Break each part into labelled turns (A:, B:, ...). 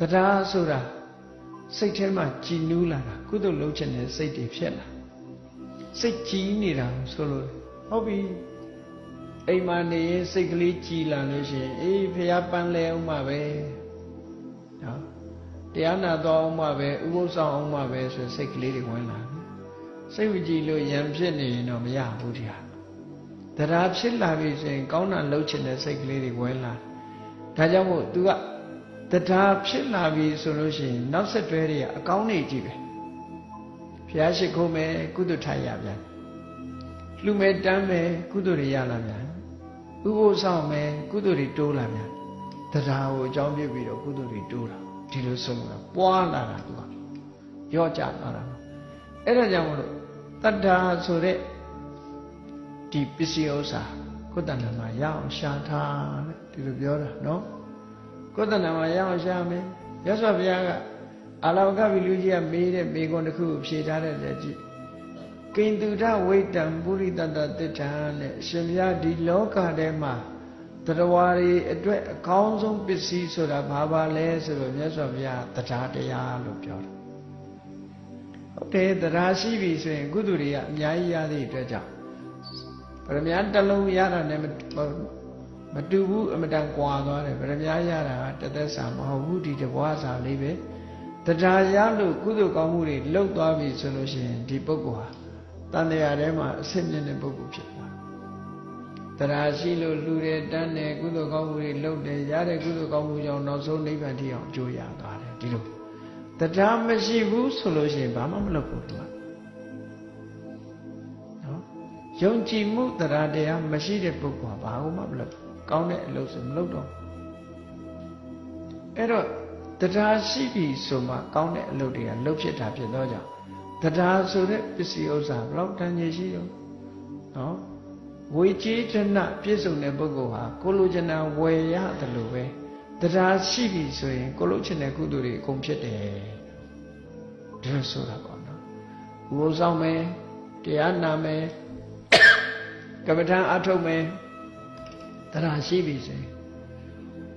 A: တရားဆိုတာစိတ်ထဲမှာကြည်နူးလာတာကုသိုလ်လုပ်ချင်တဲ့စိတ်တွေဖြစ်လာစိတ်ကြည်နေတာဆိုလို့ဟုတ်ပြီအိမ်မှာနေရင်စိတ်ကလေးကြည်လာလို့ရှိရင်အေးဖះပန်းလဲအောင်မှပဲနော်တရားနာတော့အောင်မှပဲဥပုသ္ဆောင်အောင်မှပဲဆိုစိတ်ကလေးတွေဝင်လာစိတ်ဝကြည်လို့ရံဖြစ်နေရင်တော့မရဘူးတရားတရားဖြစ်လာပြီဆိုရင် ကောင်းတာလုပ်ချင်တဲ့စိတ်ကလေးတွေဝင်လာဒါကြောင့်မို့ तू က တရားဖြစ်လာပြီဆိုလို့ရှိရင်နောက်ဆက်တွဲတွေကအကောင်းနေကြည့်ပဲဘုရားရှိခိုးမယ်ကုသထိုင်ရပြန်လှူမယ်တမ်းမယ်ကုသိုလ်တွေရလာပြန်ဥပုသ်ဆောင်မယ်ကုသိုလ်တွေတိုးလာပြန်တရားကိုအကြောင်းပြုပြီးတော့ကုသိုလ်တွေတိုးလာဒီလိုဆုံးတာပွားလာတာသူကရော့ကြလာတာအဲ့ဒါကြောင့်မလို့တတ္တာဆိုတဲ့ဒီပစ္စည်းဥစ္စာကိုယ်တဏ္ဍာမှာရအောင်ရှာထားတဲ့ဒီလိုပြောတာနော် ကိုယ်တဏ္ဍာမှာရအောင်ရှာမယ်ရသော်ဘုရားကအာလောကဗီလူကြီးကမေးတဲ့မေခွန်းတစ်ခုကိုဖြေထားတဲ့လက်ကြည့်ကိန္တုဒဝိတံပုရိတတတိဋ္ဌာနဲ့ရှင်ဘုရားဒီလောကထဲမှာတရားတွေအတွက်အကောင်းဆုံးပစ္စည်းဆိုတာဘာပါလဲဆိုတော့မြတ်စွာဘုရားတရားတရားလို့ပြောတယ်ဟုတ်တယ်တရားရှိပြီဆိုရင်ကုသိုလ်တွေကအများကြီးရသည့်အတွက်ကြောင့်ဗရမ ्या တစ်လုံးရတာနဲ့ မတူဘူးအမတန်ကွာသွားတယ်ဗရမ ्या ရတာကတသက်စာမဟုတ်ဘူးဒီတဘွားစာလေးပဲတရားရလို့ကုသိုလ်ကောင်းမှုတွေလှုပ်သွားပြီဆိုလို့ရှိရင်ဒီပုဂ္ဂိုလ်ဟာတန်တရားထဲမှာအဆင့်မြင့်တဲ့ပုဂ္ဂိုလ်ဖြစ်သွားတရားရှိလို့လှူတယ်တန်းတယ်ကုသိုလ်ကောင်းမှုတွေလှုပ်တယ်ရတဲ့ကုသိုလ်ကောင်းမှုကြောင့်နောက်ဆုံးနိဗ္ဗာန်ထိအောင်အကျိုးရသွားတယ်ဒီလိုတရားမရှိဘူးဆိုလို့ရှိရင်ဘာမှမလုပ်ဘူးသူကနော်ယုံကြည်မှုတရားတရားမရှိတဲ့ပုဂ္ဂိုလ်ကဘာမှမလုပ် ကောင်းတဲ့အလုပ်ဆိုမလုပ်တော့အဲ့တော့တရားရှိပြီဆိုမှကောင်းတဲ့အလုပ်တွေကလုပ်ဖြစ်တာဖြစ်တော့ကြောင့်တရားဆိုတဲ့ပစ္စည်းဥစ္စာဘလောက်တန်ကြီးရှိရောနော်ဝေကြီးတနပြည့်စုံတဲ့ပုဂ္ဂိုလ်ဟာကိုလိုချင်တာဝယ်ရတယ်လို့ပဲတရားရှိပြီဆိုရင်ကိုလိုချင်တဲ့ကုသိုလ်တွေအကုန်ဖြစ်တယ်ဒီလိုဆိုတာပေါ့နော်ဥပုသ်ဆောင်မယ်တရားနာမယ်ကမ္မထံအထုတ်မယ် တရားရှိပြီဆိုရင်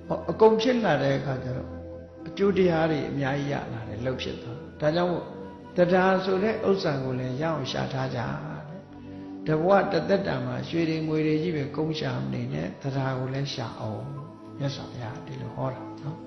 A: ဟောအကုန်ဖြစ်လာတဲ့အခါကျတော့အကျိုးတရားတွေအများကြီးရလာတယ်လှုပ်ဖြစ်သွားဒါကြောင့်မို့တရားဆိုတဲ့ဥစ္စာကိုလည်းရအောင်ရှာထားကြတဘဝတသက်တာမှာရွှေတွေငွေတွေကြီးပဲကုန်းရှာမနေနဲ့တရားကိုလည်းရှာအောင်မြတ်စွာဘုရားဒီလိုဟောတာနော်